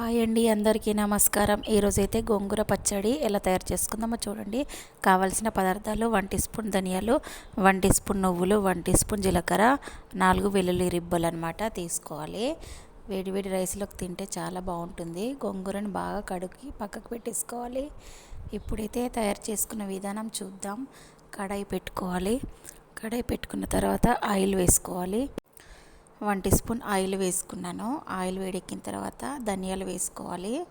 Hi అండి అందరికీ నమస్కారం. ఈరోజైతే గోంగూర పచ్చడి ఎలా తయారు చేసుకుందామో చూడండి. కావాల్సిన పదార్థాలు వన్ టీ స్పూన్ ధనియాలు వన్ టీ స్పూన్ నువ్వులు వన్ టీ స్పూన్ జీలకర్ర నాలుగు వెల్లుల్లి రిబ్బలు అనమాట తీసుకోవాలి. వేడి వేడి రైస్లోకి తింటే చాలా బాగుంటుంది. గోంగూరని బాగా కడుక్కి పక్కకు పెట్టేసుకోవాలి. ఇప్పుడైతే తయారు చేసుకున్న విధానం చూద్దాం. కడాయి పెట్టుకోవాలి. కడాయి పెట్టుకున్న తర్వాత ఆయిల్ వేసుకోవాలి. వన్ టీ స్పూన్ ఆయిల్ వేసుకున్నాను. ఆయిల్ వేడెక్కిన తర్వాత ధనియాలు వేసుకోవాలి.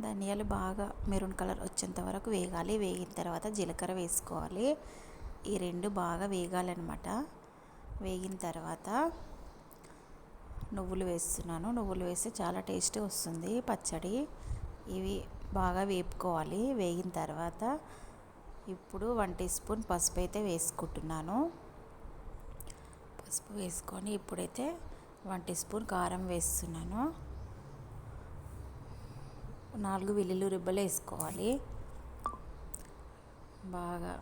ధనియాలు బాగా మెరూన్ కలర్ వచ్చేంత వరకు వేగాలి. వేగిన తర్వాత జీలకర్ర వేసుకోవాలి. ఈ రెండు బాగా వేగాలన్నమాట. వేగిన తర్వాత నువ్వులు వేస్తున్నాను. నువ్వులు వేస్తే చాలా టేస్ట్ వస్తుంది. పచ్చడి ఇవి బాగా వేపుకోవాలి. వేగిన తర్వాత ఇప్పుడు వన్ టీ స్పూన్ పసుపు అయితే వేసుకుంటున్నాను. పసుపు వేసుకొని ఇప్పుడైతే వన్ టీ స్పూన్ కారం వేస్తున్నాను. నాలుగు వెల్లుల్లి రిబ్బలు వేసుకోవాలి. బాగా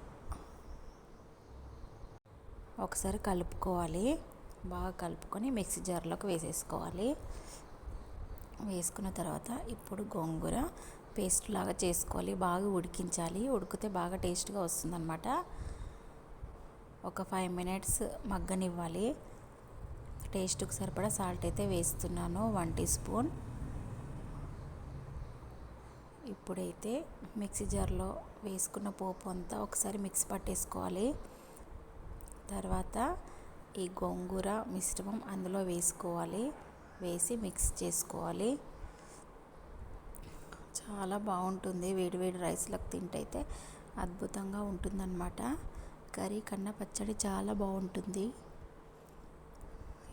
ఒకసారి కలుపుకోవాలి. బాగా కలుపుకొని మిక్సీ జార్లోకి వేసేసుకోవాలి. వేసుకున్న తర్వాత ఇప్పుడు గోంగూర పేస్ట్ లాగా చేసుకోవాలి. బాగా ఉడికించాలి. ఉడికితే బాగా టేస్ట్గా వస్తుందన్నమాట. ఒక ఫైవ్ మినిట్స్ మగ్గనివ్వాలి. టేస్ట్కి సరిపడా సాల్ట్ అయితే వేస్తున్నాను వన్ టీ స్పూన్ ఇప్పుడైతే మిక్సీ జార్లో వేసుకున్న పోపు అంతా ఒకసారి మిక్స్ పట్టేసుకోవాలి. తర్వాత ఈ గోంగూర మిశ్రమం అందులో వేసుకోవాలి. వేసి మిక్స్ చేసుకోవాలి. చాలా బాగుంటుంది. వేడివేడి రైస్లకు తింటైతే అద్భుతంగా ఉంటుందన్నమాట. కర్రీ కన్నా పచ్చడి చాలా బాగుంటుంది.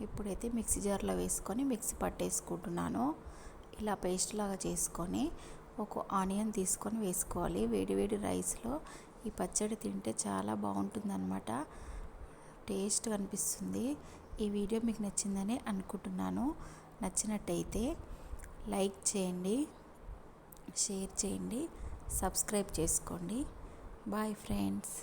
ఇప్పుడైతే మిక్సీ జార్లో వేసుకొని మిక్సీ పట్టేసుకుంటున్నాను. ఇలా పేస్ట్ లాగా చేసుకొని ఒక ఆనియన్ తీసుకొని వేసుకోవాలి. వేడివేడి రైస్లో ఈ పచ్చడి తింటే చాలా బాగుంటుందన్నమాట. టేస్ట్ అనిపిస్తుంది. ఈ వీడియో మీకు నచ్చిందని అనుకుంటున్నాను. నచ్చినట్టయితే లైక్ చేయండి షేర్ చేయండి సబ్స్క్రైబ్ చేసుకోండి. Bye friends.